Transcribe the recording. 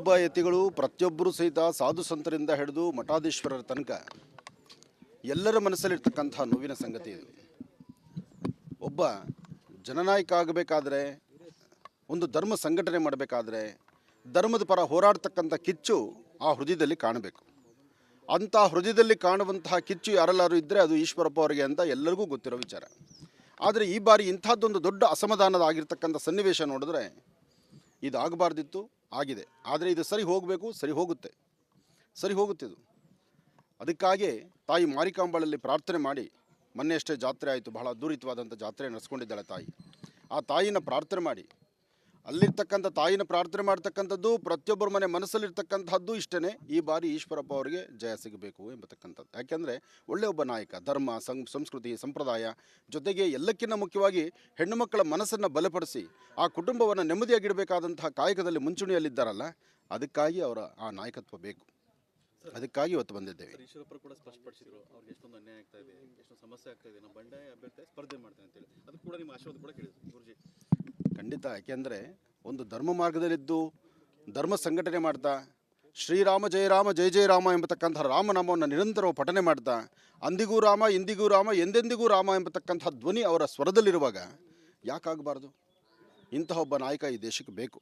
ಒಬ್ಬ ಯತಿಗಳು ಪ್ರತಿಯೊಬ್ಬರು ಸಹಿತ ಸಾಧು ಸಂತರಿಂದ ಹಿಡಿದು ಮಠಾಧೀಶ್ವರರ ತನಕ ಎಲ್ಲರ ಮನಸ್ಸಲ್ಲಿರ್ತಕ್ಕಂಥ ನೋವಿನ ಸಂಗತಿ ಇದು. ಒಬ್ಬ ಜನನಾಯಕ ಆಗಬೇಕಾದ್ರೆ, ಒಂದು ಧರ್ಮ ಸಂಘಟನೆ ಮಾಡಬೇಕಾದ್ರೆ, ಧರ್ಮದ ಪರ ಹೋರಾಡ್ತಕ್ಕಂಥ ಕಿಚ್ಚು ಆ ಹೃದಯದಲ್ಲಿ ಕಾಣಬೇಕು. ಅಂಥ ಹೃದಯದಲ್ಲಿ ಕಾಣುವಂತಹ ಕಿಚ್ಚು ಯಾರೆಲ್ಲರೂ ಇದ್ದರೆ ಅದು ಈಶ್ವರಪ್ಪ ಅವರಿಗೆ ಅಂತ ಎಲ್ಲರಿಗೂ ಗೊತ್ತಿರೋ ವಿಚಾರ. ಆದರೆ ಈ ಬಾರಿ ಇಂಥದ್ದೊಂದು ದೊಡ್ಡ ಅಸಮಾಧಾನದ ಆಗಿರ್ತಕ್ಕಂಥ ಸನ್ನಿವೇಶ ನೋಡಿದ್ರೆ ಇದು ಆಗಬಾರ್ದಿತ್ತು ಆಗಿದೆ. ಆದರೆ ಇದು ಸರಿ ಹೋಗಬೇಕು, ಸರಿ ಹೋಗುತ್ತೆ. ಸರಿ ಹೋಗುತ್ತೆ ಇದು. ಅದಕ್ಕಾಗಿ ತಾಯಿ ಮಾರಿಕಾಂಬಳಲ್ಲಿ ಪ್ರಾರ್ಥನೆ ಮಾಡಿ ಮೊನ್ನೆಯಷ್ಟೇ ಜಾತ್ರೆ ಆಯಿತು, ಬಹಳ ಅದ್ದೂರಿತವಾದಂಥ ಜಾತ್ರೆ ನಡೆಸ್ಕೊಂಡಿದ್ದಾಳೆ ತಾಯಿ. ಆ ತಾಯಿನ ಪ್ರಾರ್ಥನೆ ಮಾಡಿ ಅಲ್ಲಿರ್ತಕ್ಕಂಥ ತಾಯಿನ ಪ್ರಾರ್ಥನೆ ಮಾಡ್ತಕ್ಕಂಥದ್ದು, ಪ್ರತಿಯೊಬ್ಬರ ಮನೆ ಮನಸ್ಸಲ್ಲಿರ್ತಕ್ಕಂಥದ್ದು ಇಷ್ಟೇ ಈ ಬಾರಿ ಈಶ್ವರಪ್ಪ ಅವರಿಗೆ ಜಯ ಸಿಗಬೇಕು ಎಂಬತಕ್ಕಂಥದ್ದು. ಯಾಕೆಂದರೆ ಒಳ್ಳೆ ಒಬ್ಬ ನಾಯಕ, ಧರ್ಮ ಸಂ ಸಂಸ್ಕೃತಿ, ಸಂಪ್ರದಾಯ ಜೊತೆಗೆ ಎಲ್ಲಕ್ಕಿಂತ ಮುಖ್ಯವಾಗಿ ಹೆಣ್ಣು ಮಕ್ಕಳ ಮನಸ್ಸನ್ನು ಬಲಪಡಿಸಿ, ಆ ಕುಟುಂಬವನ್ನು ನೆಮ್ಮದಿಯಾಗಿಡಬೇಕಾದಂತಹ ಕಾಯಕದಲ್ಲಿ ಮುಂಚೂಣಿಯಲ್ಲಿದ್ದಾರಲ್ಲ, ಅದಕ್ಕಾಗಿ ಅವರ ಆ ನಾಯಕತ್ವ ಬೇಕು. ಅದಕ್ಕಾಗಿ ಇವತ್ತು ಬಂದಿದ್ದೇವೆ. ಸಮಸ್ಯೆ ಆಗ್ತಾ ಇದೆ ಬಂಡಾಯ ಅಭ್ಯರ್ಥಿ ಸ್ಪರ್ಧೆ ಮಾಡ್ತೇನೆ ಅಂತೇಳಿ ಅದು ಕೂಡ ನಿಮ್ಮ ಆಶೀರ್ವಾದ ಕೂಡ ಕೇಳಿದ್ರು, ಗುರುಜಿ. ಖಂಡಿತ. ಯಾಕೆಂದರೆ ಒಂದು ಧರ್ಮ ಮಾರ್ಗದಲ್ಲಿದ್ದು ಧರ್ಮ ಸಂಘಟನೆ ಮಾಡ್ತಾ, ಶ್ರೀರಾಮ ಜಯ ರಾಮ ಜಯ ಜಯ ರಾಮ ಎಂಬತಕ್ಕಂಥ ರಾಮನಾಮವನ್ನು ನಿರಂತರವಾಗಿ ಪಠನೆ ಮಾಡ್ತಾ, ಅಂದಿಗೂ ರಾಮ, ಇಂದಿಗೂ ರಾಮ, ಎಂದೆಂದಿಗೂ ರಾಮ ಎಂಬತಕ್ಕಂಥ ಧ್ವನಿ ಅವರ ಸ್ವರದಲ್ಲಿರುವಾಗ ಯಾಕಾಗಬಾರ್ದು? ಇಂತಹ ಒಬ್ಬ ನಾಯಕ ಈ ದೇಶಕ್ಕೆ ಬೇಕು.